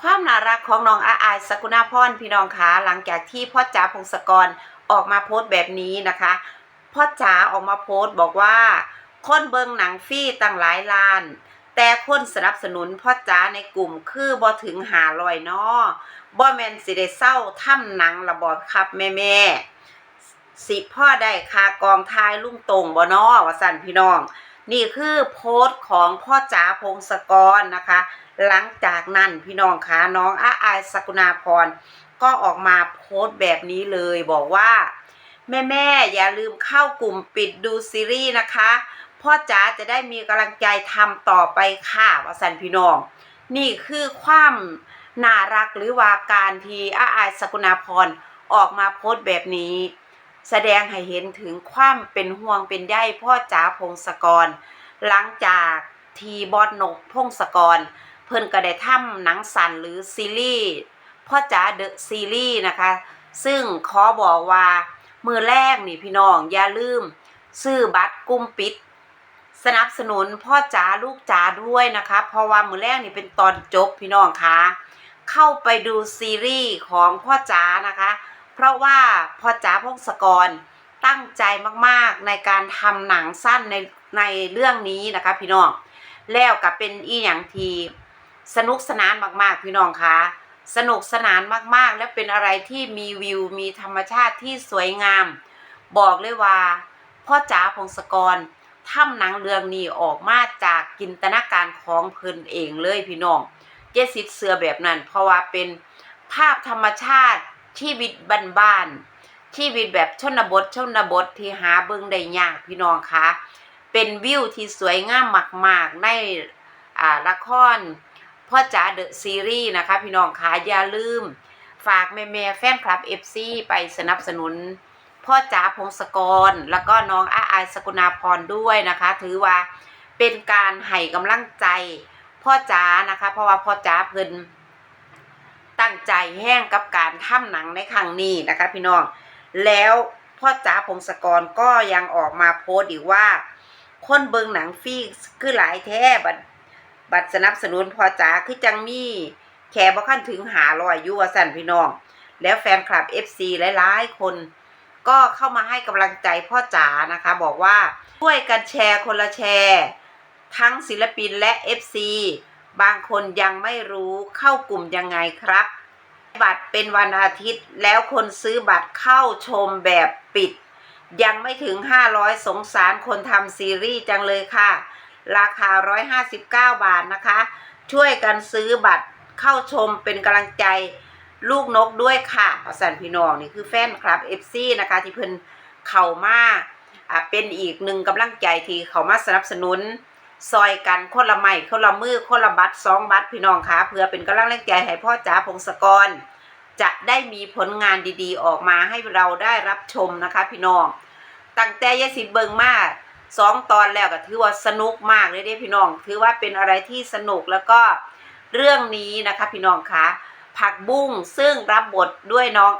ความน่ารักของน้องอาอายสกุณาพรพี่น้องคะหลังจากที่พ่อจ๋าพงศกรออกมาโพสต์แบบนี้นะคะ พ่อจ๋าออกมาโพสต์บอกว่าคนเบิงหนังฟรีตั้งหลายล้าน แต่คนสนับสนุนพ่อจ๋าในกลุ่มคือบ่ถึงหาลอยนอบ่แมนสิได้เศร้าทำหนังระบอบครับแม่แม่ๆสิพ่อได้คากองทายลุงตรงบ่นอว่าสั่นพี่น้อง นี่คือโพสต์ของพ่อจ๋าพงศกรนะคะ หลังจากนั้นพี่น้องคะน้องอาอายสกุณาพรก็ออกมาโพสต์แบบนี้เลยบอกว่า แม่แม่อย่าลืมเข้ากลุ่มปิดดูซีรีส์นะคะ พ่อจ๋าจะได้มีกำลังใจทำต่อไปค่ะวสันพี่น้อง นี่คือความน่ารักหรือว่าการที่อาอายสกุณาพรออกมาโพสต์แบบนี้ แสดงให้เห็นถึงความเป็นห่วงเป็นใยพ่อจ๋าพงศกร หลังจากทีบอสนกพงศกร เพิ่นก็ได้ทำหนังสั้นหรือซีรีส์พ่อจ๋าเดอะซีรีส์นะคะ ซึ่งขอบอกว่ามือแรกนี่พี่น้องอย่าลืม ซื้อบัตรกลุ่มปิด สนับสนุนพ่อจ๋าลูกจ๋าด้วยนะคะ เพราะว่ามือแรกนี่เป็นตอนจบพี่น้องคะเข้าไปดูซีรีส์ของพ่อจ๋านะคะ เพราะว่าพ่อจ๋าพงศกรตั้งใจมากๆในการทำหนังสั้นในในเรื่องนี้นะคะ พี่น้องแล้วกับเป็นอีหยังทีสนุกสนานมากๆ พี่น้องคะสนุกสนานมากๆ และเป็นอะไรที่มีวิวมีธรรมชาติที่สวยงาม บอกเลยว่าพ่อจ๋าพงศกรทำหนังเรื่องนี้ออกมาจากจินตนาการของเพิ่นเองเลยพี่น้องเจสิทธิ์เสือแบบนั้น เพราะว่าเป็นภาพธรรมชาติ ชีวิตบ้านๆชีวิตแบบชนบทชนบทที่หาเบิ่งได้ยากพี่น้องคะเป็นวิวที่สวยงามมากๆในอ่าละครพ่อจ๋าเดอะซีรีส์นะคะ พี่น้องคะอย่าลืม ฝากแม่แม่แฟนคลับ FC ไปสนับสนุน พ่อจ๋าพงศกร แล้วก็น้องอาอายสกุณาพรด้วยนะคะ ถือว่าเป็นการให้กำลังใจพ่อจ๋านะคะ เพราะว่าพ่อจ๋าเพิ่น ตั้งใจแห้งกับการทำหนังในครั้งนี้นะคะพี่น้อง แล้วพ่อจ๋าพงศกรก็ยังออกมาโพสต์อีกว่า คนเบิงหนังฟีคือหลายแท้บัตรบัตรสนับสนุนพ่อจ๋าคือจังมีแค่บ่ขั้นถึงหาลอยยูว่าสั่นพี่น้อง แล้วแฟนคลับ FC หลายๆ คนก็เข้ามาให้กำลังใจพ่อจ๋านะคะ บอกว่าช่วยกันแชร์คนละแชร์ ทั้งศิลปินและ FC บางคนยังไม่รู้เข้ากลุ่มยังไงครับ บัตรเป็นวันอาทิตย์แล้วคนซื้อบัตรเข้าชมแบบปิด ยังไม่ถึง 500 สงสารคนทำซีรีส์จังเลยค่ะ ราคา 159 บาทนะคะ ช่วยกันซื้อบัตรเข้าชมเป็นกำลังใจลูกนกด้วยค่ะพสันพี่น้องนี่คือแฟนคลับ FC นะคะ ที่เพิ่นเข้ามาอ่าเป็นอีกหนึ่งกำลังใจที่เขามาสนับสนุน ซอยกันคนละไม้คนละมือคนละบัตรสองบัตรพี่น้องคะเพื่อเป็นกำลังแรงใจให้พ่อจ๋าพงศกร จะได้มีผลงานดีๆ ออกมาให้เราได้รับชมนะคะ พี่น้อง ตั้งแต่ยายสิเบิงมาสองตอนแล้วก็ถือว่าสนุกมากเลยเด้พี่น้อง ถือว่าเป็นอะไรที่สนุกแล้วก็เรื่องนี้นะคะพี่น้องคะผักบุ้งซึ่งรับบทด้วยน้อง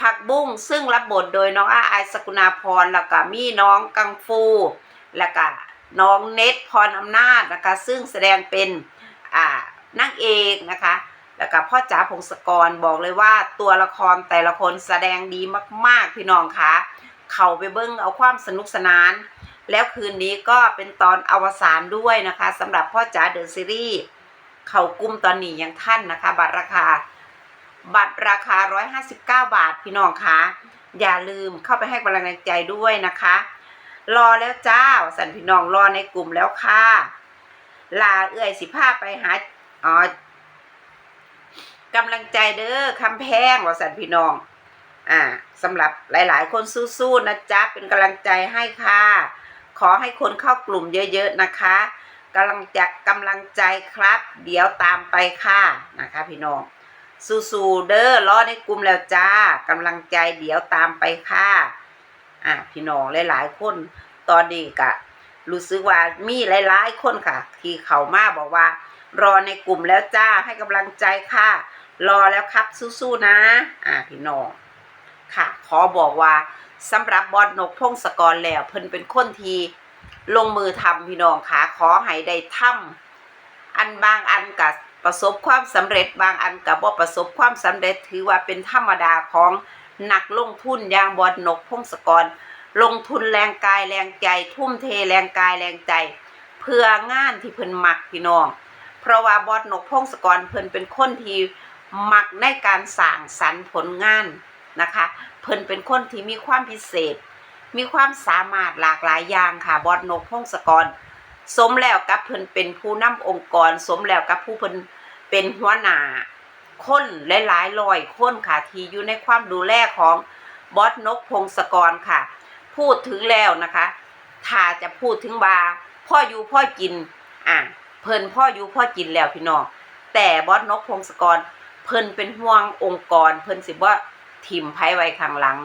ผักบุ้งซึ่งรับบทโดยน้องอาไอสกุณาพรแล้วก็มีน้องกังฟูแล้วก็ น้องเนตพรอำนาจนะคะ ซึ่งแสดงเป็นอ่านางเอกนะคะ แล้วก็พ่อจ๋าพงศกรบอกเลยว่าตัวละครแต่ละคนแสดงดีมากๆพี่น้องคะเขาไปเบิ้งเอาความสนุกสนาน แล้วคืนนี้ก็เป็นตอนอวสานด้วยนะคะสำหรับพ่อจ๋าเดอะซีรีส์เขากุ้มตอนนี้ยังท่านนะคะ บัตรราคา บัตรราคา 159 บาทพี่น้องคะอย่าลืมเข้าไปให้กำลังใจด้วยนะคะ รอแล้วจ้าสันพี่น้องรอในกลุ่มแล้วค่ะ ลาเอื้อยสิพาไปหาอ๋อกำลังใจเด้อคำแพงว่าสันพี่น้อง อ่าสำหรับหลาย ๆ คนสู้ๆนะจ๊ะเป็นกำลังใจให้ค่ะ ขอให้คนเข้ากลุ่มเยอะ ๆ นะคะกำลังจะกำลังใจครับ เดี๋ยวตามไปค่ะนะคะ พี่น้องสู้ๆเด้อรอในกลุ่มแล้วจ้ากำลังใจเดี๋ยวตามไปค่ะ อะพี่น้องหลายๆคนตอนนี้กะรู้สึกว่ามีหลายๆคนค่ะ ที่เขามาบอกว่า รอในกลุ่มแล้วจ้าให้กำลังใจค่ะ รอแล้วครับสู้ๆนะ อะพี่น้องค่ะ ขอบอกว่าสำหรับบอดนกพงศกรแล้วเพิ่นเป็นคนทีลงมือทำพี่น้องค่ะขอให้ได้ทำอันบางอันกับประสบความสำเร็จบางอันกับว่ประสบความสำเร็จถือว่าเป็นธรรมดาของ นักลงทุนอย่างบอดนกพงศกร ลงทุนแรงกายแรงใจ ทุ่มเทแรงกายแรงใจ เพื่องานที่เพิ่นมักพี่น้อง เพราะว่าบอดนกพงศกรเพิ่นเป็นคนที่มักในการสร้างสรรค์ผลงานนะคะ เพิ่นเป็นคนที่มีความพิเศษ มีความสามารถหลากหลายอย่างค่ะบอดนกพงศกร สมแล้วกับเพิ่นเป็นผู้นำองค์กร สมแล้วกับผู้เพิ่นเป็นหัวหน้า คนหลายๆร้อยคนค่ะที่อยู่ในความดูแลของบอสนกพงศกรค่ะ พูดถึงแล้วนะคะถ้าจะพูดถึงว่าพ่ออยู่พ่อกินอะเพิ่นพ่ออยู่พ่อกินแล้วพี่น้องแต่บอสนกพงศกร เพิ่นเป็นห่วงองค์กร เพิ่นสิว่าทิมไผไว้ข้างหลัง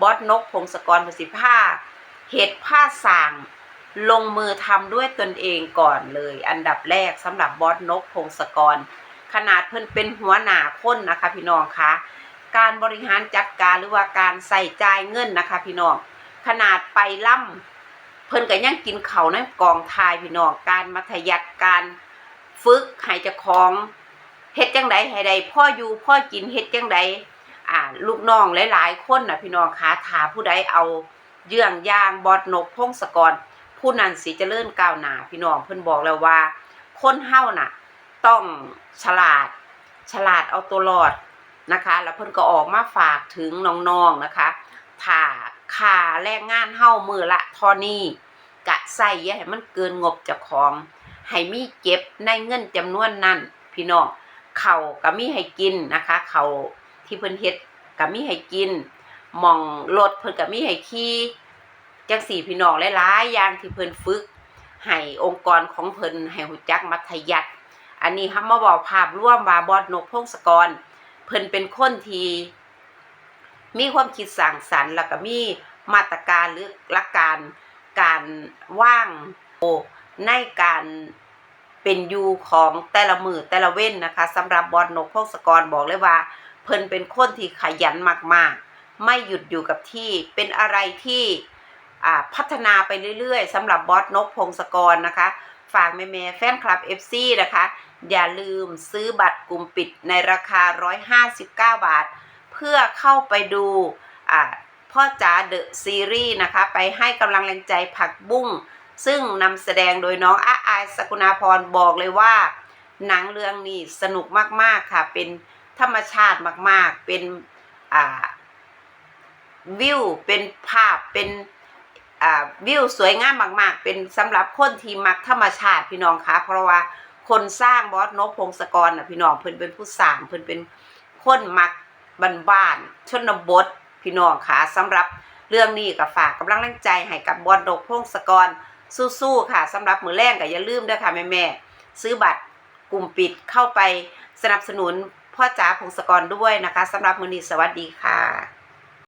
บอสนกพงศกรเพิ่นสิผ้าเฮ็ดผ้าสางลงมือทำด้วยตนเองก่อนเลย อันดับแรกสำหรับบอสนกพงศกร ขนาดเพิ่นเป็นหัวหน้าคนนะคะ พี่น้องคะการบริหารจัดการหรือว่าการใส่จ่ายเงินนะคะ พี่น้องขนาดไปล่ำเพิ่นก็ยังกินเขาวในกองทายพี่น้องการมัธยัติการฝึกให้เจ้าของเฮ็ดจังไดให้ได้พ่ออยู่พ่อกินเฮ็ดจังไดอ่าลูกน้องหลายๆคนน่ะพี่น้องคะถาผู้ใดเอาเยื่องยางบอดนกพงศกรผู้นั้นสิเจริญก้าวหน้าพี่น้องเพิ่นบอกแล้วว่า คนเฮาน่ะ ต้องฉลาด ฉลาดเอาตัวรอดนะคะ แล้วเพิ่นก็ออกมาฝากถึงน้องๆนะคะถ้าค่าแรงงานเฮามือละทอนี้กะใส่ย่ให้มันเกินงบจ้าของ ให้มีเก็บในเงินจำนวนนั้น พี่น้องเขาก็มีให้กินนะคะเขาที่เพิ่นเฮ็ดก็มีให้กินมองรถเพิ่นก็มีให้ขี่จังสี่พี่น้องหลายๆอย่างที่เพิ่นฝึกให้องค์กรของเพิ่นให้หูจักมัธยัติ อันนี้ฮัมมาบอกภาพร่วมว่าบอดนกพงศกร เพิ่นเป็นคนที่มีความคิดสร้างสรรค์แล้วก็มีมาตรการหรือหลักการการว่างโอในการเป็นอยู่ของแต่ละมือแต่ละเว้นนะคะสำหรับบอดนกพงศกรบอกเลยว่า เพิ่นเป็นคนที่ขยันมากๆ ไม่หยุดอยู่กับที่เป็นอะไรที่พัฒนาไปเรื่อยๆสำหรับบอสนกพงศกรนะคะ ฝากแม่ๆแฟนคลับ FC นะคะ อย่าลืมซื้อบัตรกลุ่มปิดในราคา 159 บาท เพื่อเข้าไปดูพ่อจ๋าเดอะซีรีส์นะคะ ไปให้กำลังแรงใจผักบุ้ง ซึ่งนำแสดงโดยน้องอาอายสกุณาพรบอกเลยว่า หนังเรื่องนี้สนุกมากๆค่ะ เป็นธรรมชาติมากๆ เป็นวิว เป็นภาพ เป็น วิวสวยงามมากๆ เป็นสำหรับคนที่มักธรรมชาติพี่น้องคะเพราะว่าคนสร้างบอสนพงศกรน่ะพี่น้องเพิ่นเป็นผู้สร้างเพิ่นเป็นคนมักบ้านๆชนบทพี่น้องคะสำหรับเรื่องนี้ก็ฝากกำลังแรงใจให้กับบอสนพงศกรสู้ๆค่ะสำหรับมือแรงก็อย่าลืมด้วยค่ะแม่ๆซื้อบัตรกลุ่มปิดเข้าไปสนับสนุนพ่อจ๋าพงศกรด้วยนะคะสำหรับมือนี้สวัสดีค่ะ